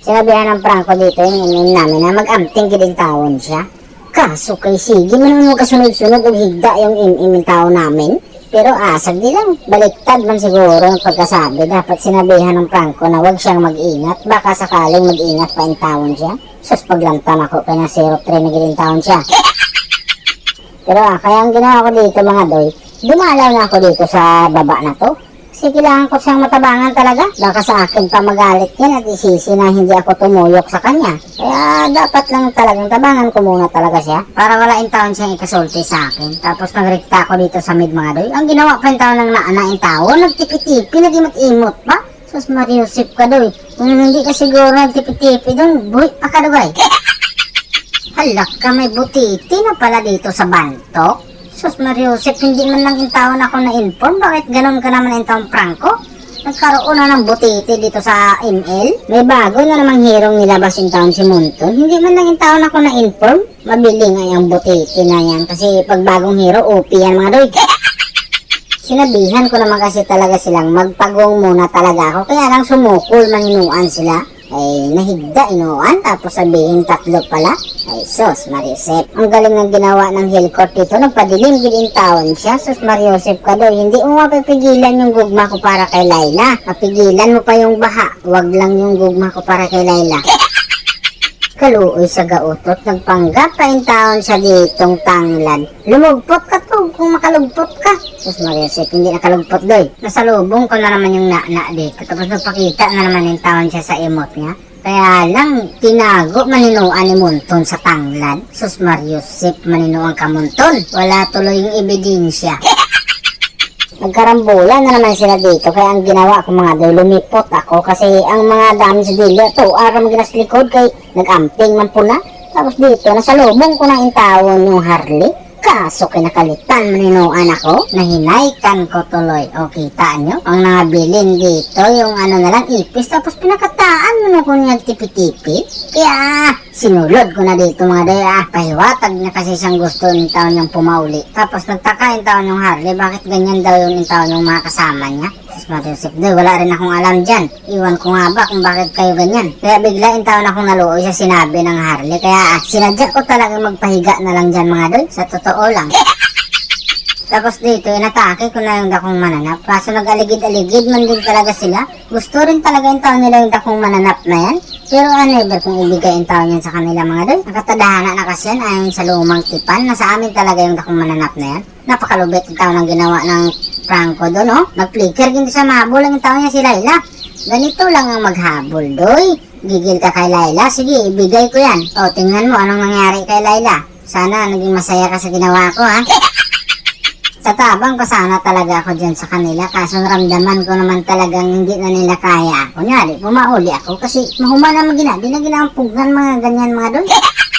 Sinabihan ng Franco dito yung inim namin na mag-amting kilig tawon siya. Kaso kay sige man mo kasunod-sunod og higda yung im tao namin. Pero asag di lang, baliktad man siguro yung pagkasabi. Dapat sinabihan ng Franco na wag siyang mag-ingat. Baka sakaling mag-ingat pa yung tawon siya. Sus, paglantam ako kaya na 03 na giling tawon siya. Pero ah, kaya ang ginawa ko dito mga doy, dumalaw na ako dito sa baba na to. Kasi kailangan ko siyang matabangan talaga. Baka sa akin pa magalit yan at isisi na hindi ako tumuyok sa kanya. Kaya dapat lang talagang tabangan ko muna talaga siya. Para wala yung taon siyang ikasulti sa akin. Tapos nagrikta ako dito sa mid mga doy. Ang ginawa pa yung taon ng naana yung tao, nagtipi-tipi, nag-imot-imot pa. Sus Mariusip ka doy. Kung hindi ka siguro nagtipi-tipi doon, buhay pa ka doy. Halak ka may butiti na pala dito sa bantok. Sus Mariusip, hindi man lang intaon ako na-inform. Bakit ganun ka naman intaon Franco? Nagkaroon na ng butiti dito sa ML. May bago na namang hirong nilabas yung taon si Munton. Hindi man lang intaon ako na-inform. Mabili nga yung butiti na yan. Kasi pag bagong hero, OP yan mga doy. Sinabihan ko naman kasi talaga silang magpagong muna talaga ako. Kaya lang sumukol maninuan sila. Ay, nahigda inuan. Tapos sabihin tatlo pala. Ay, sus, Mariusep. Ang galing ng ginawa ng Hillcourt dito. Nagpadilim gilin taon siya. Sus, Mariusep ka doy. Hindi mo mapipigilan yung gugma ko para kay Laila. Mapigilan mo pa yung baha. Wag lang yung gugma ko para kay Laila. Kaluoy sa gautot, nagpanggap pa taon sa ditong tanglad. Lumugpot ka to, kung makalugpot ka. Sus Mariusip, hindi nakalugpot doy. Nasalubong ko na naman yung na-na dito. Tapos nagpakita na naman yung taon siya sa emot niya. Kaya lang, tinago maninuan ni Munton sa tanglad. Sus Mariusip, maninuan ka Munton. Wala tuloy yung ebidensya. Nagkarambola na naman sila dito. Kaya ang ginawa ko mga doy lumipot ako. Kasi ang mga dami sa dilyo to araw maginas likod kay nagamping man po na. Tapos dito nasalubong ko na intawon yung Harley kaso kinakalitan maninuan ako nahinaykan ko. Tuloy. O kita nyo ang nabilin dito yung ano na lang ipis tapos pinakataan mo na ko niya tipi-tipi. Kaya sinulod ko na dito mga day ah. Pahiwatag na kasi siyang gusto ng taon yung pumauli. Tapos nagtaka yung taon yung Harley bakit ganyan daw yung taon yung mga kasama niya Sus Mariusip Day, wala rin akong alam dyan. Iwan ko nga ba kung bakit kayo ganyan. Kaya bigla yung taon akong naluoy sa sinabi ng Harley. Kaya ah, sinadya ko talaga magpahiga na lang dyan mga doy. Sa totoo lang. Tapos dito, inatake ko na yung dakong mananap. Kaso nag-aligid-aligid man din talaga sila. Gusto rin talaga yung taon nila yung dakong mananap na yan. Pero ano never kung ibigay yung taon yan sa kanila mga doy. Nakatadhana na kasi yan ayon sa lumang tipan na sa amin talaga yung dakong mananap na yan. Napakalubit yung taon ang ginawa ng Franco doon, no? Nag-flicker din sa mahabol ang taon niya si Laila. Ganito lang ang maghabol, doy. Gigil ka kay Laila? Sige, ibigay ko yan. O, tingnan mo anong nangyari kay Laila. Sana naging masaya ka sa ginawa ko, ha? Tatabang ko sana talaga ako dyan sa kanila kaso ramdaman ko naman talagang hindi na nila kaya. Kunyari, pumauli ako kasi mahuma naman gina. Di na ginaampugan mga ganyan mga doon.